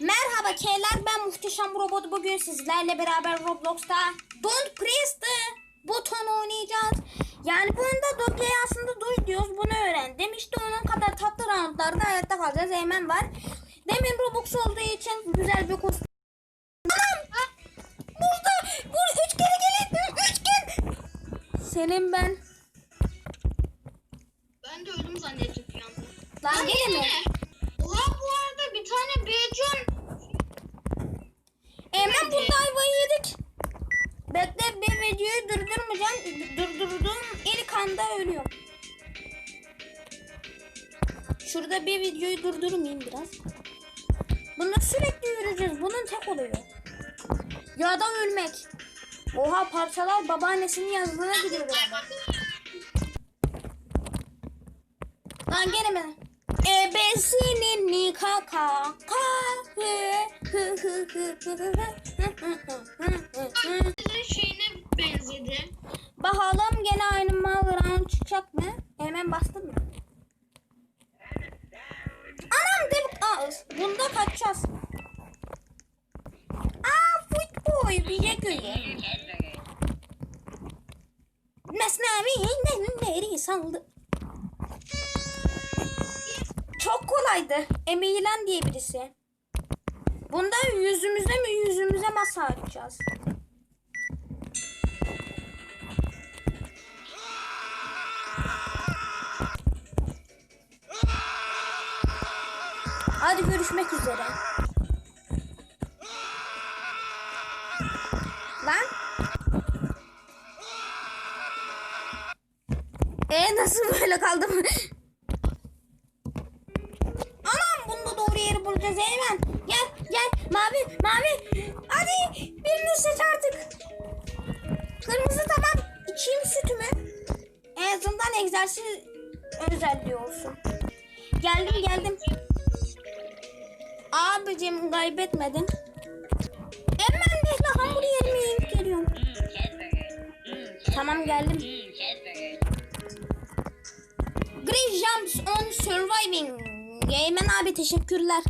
Merhaba K'ler ben Muhteşem Robot bugün sizlerle beraber Roblox'ta Don't Press the button oynayacağız. Yani bu oyunda Doge'yi aslında duy diyoruz bunu öğrendim. İşte onun kadar tatlı roundlarda hayatta kalacağız. Eymen var. Demin Roblox olduğu için güzel bir kostüm. Anam! Burada! Bu üç kere gelin! Üç kere! Senin ben. Ben de öldüm zannettim bir anda. Lan gelin mi? Videoyu durdurmayayım biraz. Bunu sürekli yürüyeceğiz. Bunun tek oluyor. Ya da ölmek. Oha parçalar babaannesinin yazdığına gidiyor. Lan gene mi? Ebesinin nikaka ka hı hı hı hı hı hı hı hı hı hı. sizin şeyine benzedi. Bakalım gene aynı mal round çıkacak mı? Hemen bastın mı? Anam dedik ağız. Bunda kaçacağız. Aa futbol bize göre. Mesnevi nereye saldı? Çok kolaydı. Emilen diye birisi. Bunda yüzümüze mi yüzümüze masa açacağız. Hadi görüşmek üzere. Lan. E nasıl böyle kaldım? mavi. Hadi birini seç artık. Kırmızı tamam. İçeyim sütümü. En azından egzersiz özelliği olsun. Geldim geldim. Abicim kaybetmedin. Hemen bekle hamburgerimi yiyip geliyorum. Tamam geldim. Great jumps on surviving. Eymen abi teşekkürler.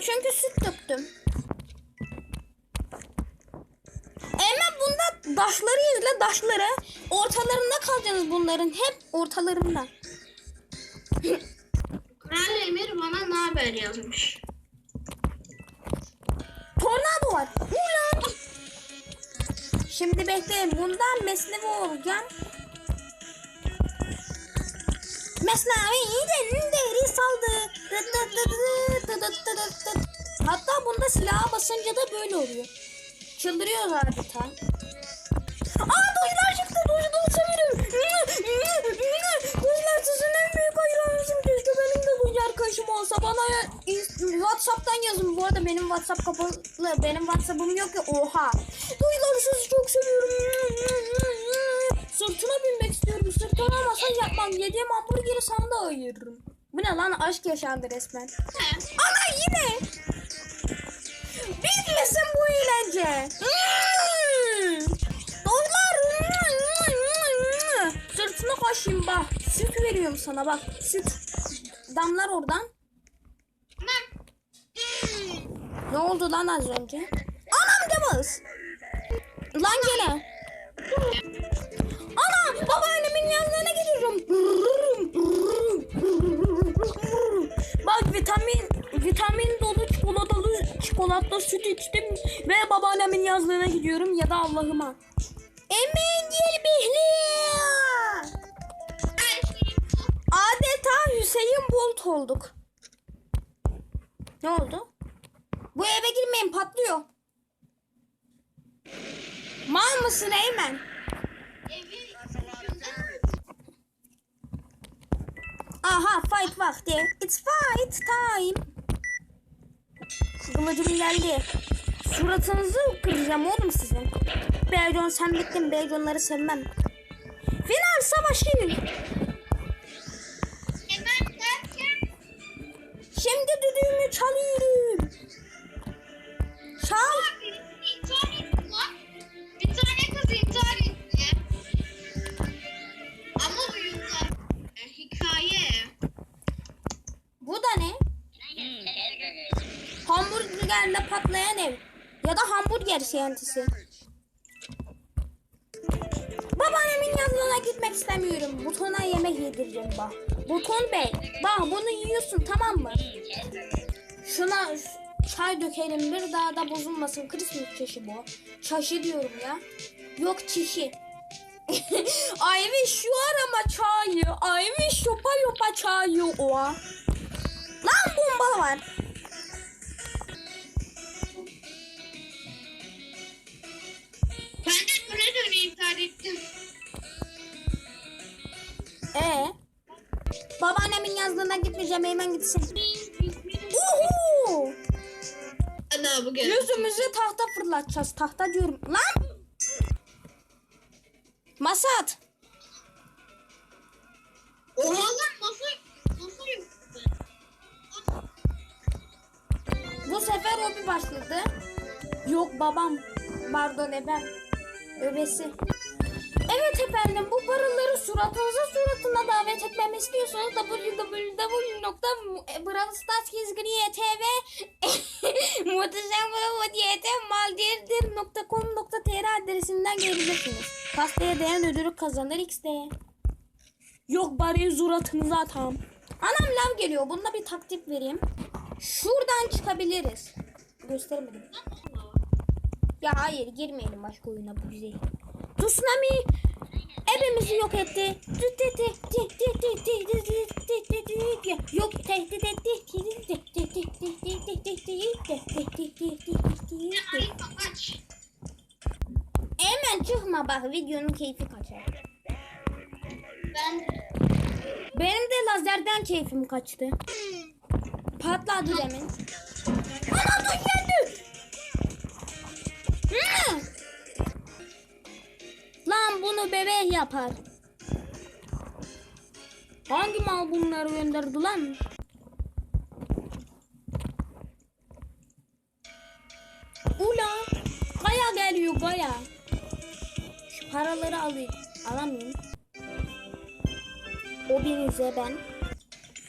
Çünkü süt döktüm. Hemen bunda daşları izle daşları. Ortalarında kalacaksınız bunların. Hep ortalarında. Kral Emir bana ne haber yazmış. Tornado var. Ulan. Şimdi bekleyin. Bundan mesnevi olacağım. Mesnevi İyiden'in devri saldı. Hatta bunda silaha basınca da böyle oluyor. Çıldırıyoruz adeta. Aa dojlar çıktı. Dojdan uçabilirim. Dojlar sizin en büyük hayranınızım. Keşke benim de doj arkadaşım olsa. Bana Whatsapp'tan yazın. Bu arada benim Whatsapp kapalı. Benim Whatsapp'ım yok ya. Oha. Dojlar sizi çok seviyorum. Masaj yapmam. Yediğim hamburgeri sana da ayırırım. Bu ne lan? Aşk yaşandı resmen. Ana yine. Bitmesin bu eğlence. Doylar. Sırtına koşayım bak. Süt veriyorum sana bak. Süt. Damlar oradan. Ne oldu lan az önce? Anam demez. Lan gene. Ana babaannemin yanlarına gidiyorum. Bak vitamin vitamin dolu çikolatalı çikolata süt içtim ve babaannemin yazlığına gidiyorum ya da Allah'ıma. Emin gel bihli. Her şeyim bu. Adeta Hüseyin Bolt olduk. Ne oldu? Bu eve girmeyin patlıyor. Mal mısın Eymen? Aha fight vakti. It's fight time. Kılıcım geldi. Suratınızı kıracağım oğlum sizin. Beyron sen bittin. Beyronları sevmem. Final savaşı. Şimdi düdüğümü çalıyorum. Hamburger seyantisi. Babaannemin yanına gitmek istemiyorum. Butona yemek yedireceğim bak. Buton bey. Bak bunu yiyorsun tamam mı? Şuna çay dökelim bir daha da bozulmasın. Christmas çeşi bu. Çaşı diyorum ya. Yok çişi. Ayvi şu arama çayı. Ayvi şopa yopa çayı o. Lan bomba var. Döneyim ettim. Ee? Babaannemin yazdığına gitmeyeceğim hemen gitsin. Uhu! Ana bu gel. Yüzümüzü tahta fırlatacağız. Tahta diyorum. Lan! Masat. Oha lan nasıl yok? Bu sefer o bir başladı. Yok babam. Pardon ebem. Öbesi. Evet efendim bu paraları suratınıza suratına davet etmemi istiyorsanız www.bravlstarsgizgriye.tv muhteşem maldirdir.com.tr adresinden gelebilirsiniz. Pastaya değen ödülü kazanır x'de. Yok bari suratınıza atam. Anam lav geliyor. Bunda bir taktik vereyim. Şuradan çıkabiliriz. Göstermedim. Ya hayır girmeyelim başka oyuna bu güzel. Tsunami evimizi yok etti. Yok tehdit etti. Hemen çıkma bak videonun keyfi kaçar. Ben Benim de lazerden keyfim kaçtı. Patladı demin. Ana dur geldi. Hı! Lan bunu bebek yapar. Hangi mal bunları gönderdi lan? Ula Gaya geliyor Gaya. Şu paraları alayım. Alamayayım. O birinize ben.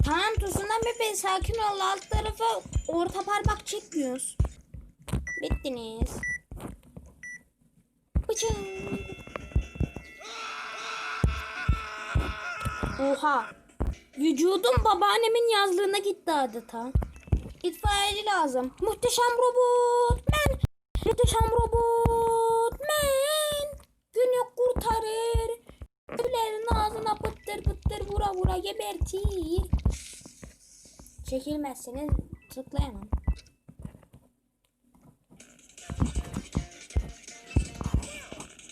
Tamam Tuzundan bebeği sakin ol. Alt tarafa orta parmak çekmiyoruz. Bittiniz. Bıçın. Oha. Vücudum babaannemin yazlığına gitti adeta. İtfaiyeci lazım. Muhteşem robot. Men. Muhteşem robot. Men. Günü kurtarır. Evlerin ağzına pıttır pıttır vura vura gebertir. Çekilmezseniz tıklayamam.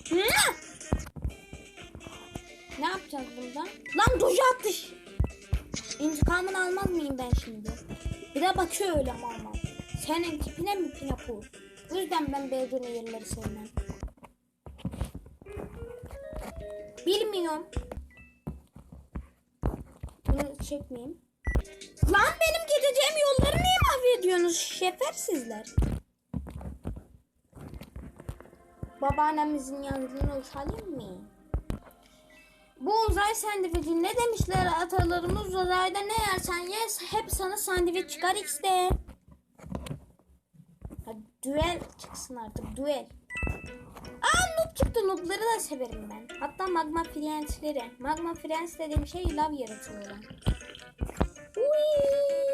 Hı! Ne yapacağız burada? Lan duş atış. İntikamını almaz mıyım ben şimdi? Bir de bakıyor öyle mal mal. Senin tipine mi pinapur? Bu yüzden ben Belgün'ü yerleri sevmem. Bilmiyorum. Bunu çekmeyeyim. Lan benim gideceğim yolları niye mahvediyorsunuz şefersizler? Babaannemizin yanına uçalım mı? Bu uzay sandviçi ne demişler atalarımız uzayda ne yersen yes hep sana sandviç çıkar x'de. Ha, düel çıksın artık düel. Aa noob çıktı noobları da severim ben. Hatta magma friensleri. Magma friends dediğim şey lav yaratıyorlar. Uy.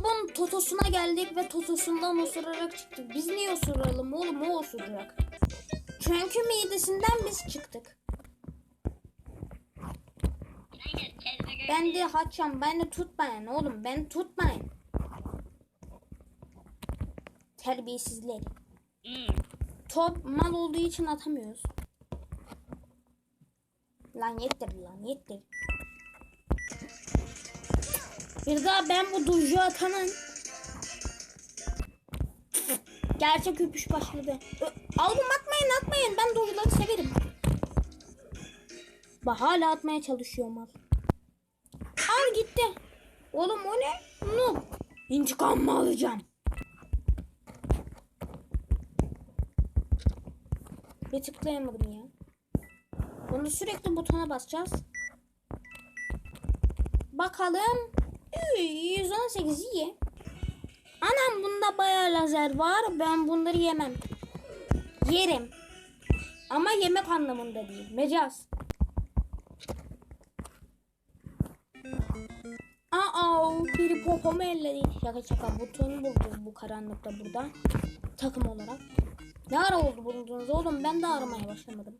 Nob'un totosuna geldik ve totosundan osurarak çıktık. Biz niye osuralım oğlum o osuracak. Çünkü midesinden biz çıktık. Ben de haçam beni tutmayın oğlum beni tutmayın. Terbiyesizler. Top mal olduğu için atamıyoruz. Lan yeter lan yeter. Bir daha ben bu duju atanın. Gerçek öpüş başladı. Albüm atmayın atmayın. Ben dujuları severim. Bak hala atmaya çalışıyorum al. Al gitti. Oğlum o ne? Noob. İntikam mı alacağım? Bir tıklayamadım ya. Bunu sürekli butona basacağız. Bakalım. Üy, 118 iyi. Anam bunda bayağı lazer var. Ben bunları yemem. Yerim. Ama yemek anlamında değil. Mecaz. Aa, biri popomu elledi. Şaka şaka butonu buldum bu karanlıkta burada. Takım olarak. Ne ara oldu buldunuz oğlum? Ben de aramaya başlamadım.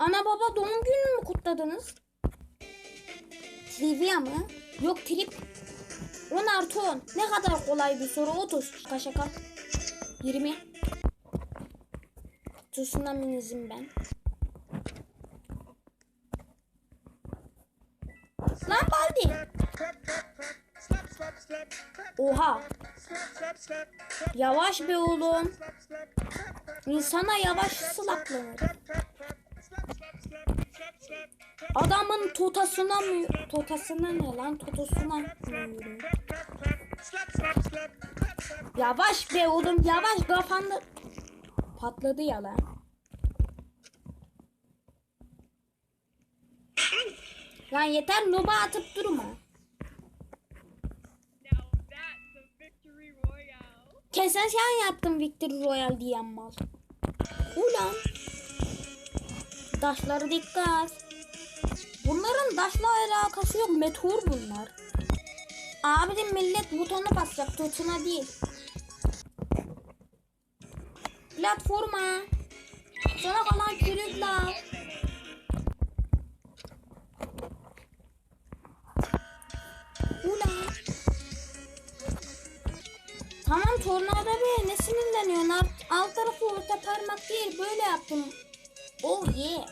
Ana baba doğum gününü mü kutladınız? Trivia mı? Yok trip. 10 artı 10. Ne kadar kolay bir soru. 30. Şaka şaka. 20. Tsunami'nizim ben. Lan Baldi. Oha. Yavaş be oğlum. İnsana yavaş sılaklanır. Adamın totasına mı? Totasına ne lan? Totosuna mı? Yavaş be oğlum yavaş kafanda patladı ya lan. Lan yeter noba atıp durma. Kesen sen yaptın Victor Royal diyen mal. Ulan. Daşlara dikkat. Bunların daşla alakası yok. Meteor bunlar. Abicim millet butona basacak. Tutuna değil. Platforma. Sana kalan çürük lav. Ulan. Tamam tornado be ne sinirleniyorsun? Alt, alt tarafı orta parmak değil böyle yaptım. Oh yeah.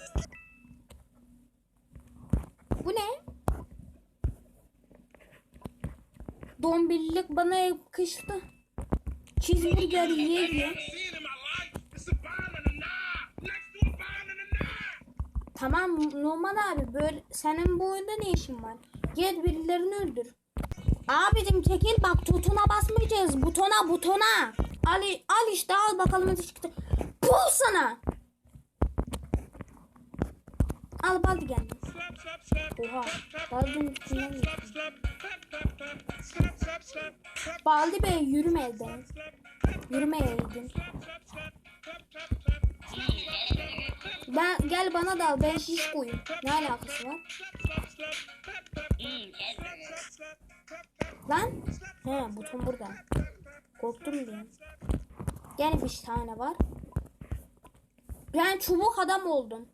A vine and a knife. Tamam Numan abi böyle senin bu oyunda ne işin var? Gel birilerini öldür. Abicim çekil bak tutuna basmayacağız. Butona butona. Al, al işte al bakalım ne çıktı. Pul sana. Slap, tap, Yürüme elden. slap, slap. Tap, tap, tap. Slap, slap, slap. Ben gel bana da al ben şiş koyayım. Ne alakası var? Lan. He buton burada. Korktum diye. Gel bir tane var. Ben çubuk adam oldum.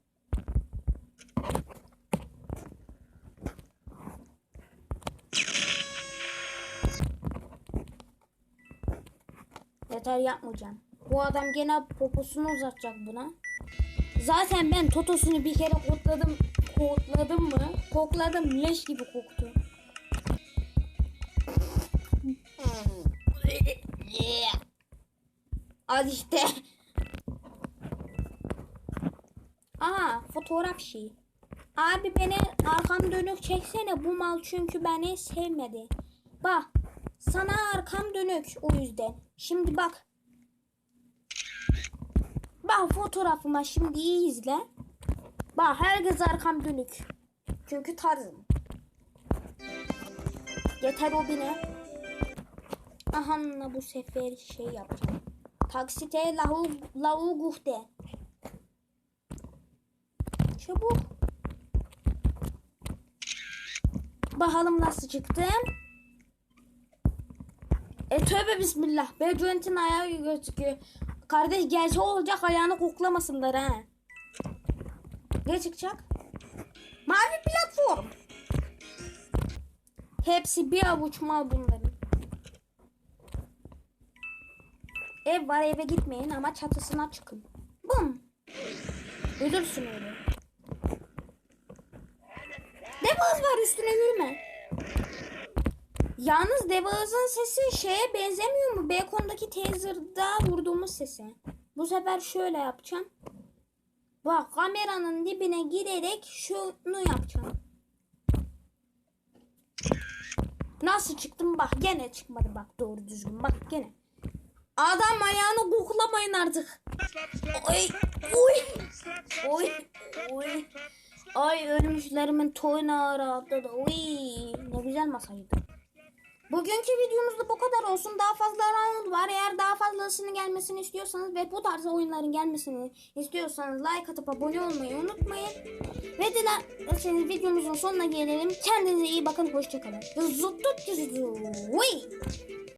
Yeter yapmayacağım. Bu adam gene poposunu uzatacak buna. Zaten ben totosunu bir kere kokladım. Kokladım mı? Kokladım leş gibi koktu. Al işte. Aha fotoğraf şeyi. Abi beni arkam dönük çeksene bu mal çünkü beni sevmedi. Bak sana arkam dönük o yüzden. Şimdi bak. Bak fotoğrafıma şimdi iyi izle. Bak herkes arkam dönük. Çünkü tarzım. Yeter o bine. Aha bu sefer şey yapacağım. Taksite lahu lahu guhte. Çabuk. Bakalım nasıl çıktım. E tövbe bismillah. Becuent'in ayağı gözüküyor. Kardeş gelse olacak ayağını koklamasınlar ha. Ne çıkacak? Mavi platform. Hepsi bir avuç mal bunların. Ev var eve gitmeyin ama çatısına çıkın. Bum. Ölürsün öyle. Devaz var üstüne yürüme. Yalnız Devaz'ın sesi şeye benzemiyor mu? Bacon'daki taser'da vurduğumuz sese. Bu sefer şöyle yapacağım. Bak kameranın dibine girerek şunu yapacağım. Nasıl çıktım bak gene çıkmadı bak doğru düzgün bak gene. Adam ayağını koklamayın artık. Oy oy oy Uy. Ay ölmüşlerimin toyuna rahatladı. Uy. Ne güzel masaydı. Bugünkü videomuzda bu kadar olsun. Daha fazla round var. Eğer daha fazlasını gelmesini istiyorsanız ve bu tarz oyunların gelmesini istiyorsanız like atıp abone olmayı unutmayın. Ve dilerseniz videomuzun sonuna gelelim. Kendinize iyi bakın. Hoşçakalın. Zutut zutut. Uy.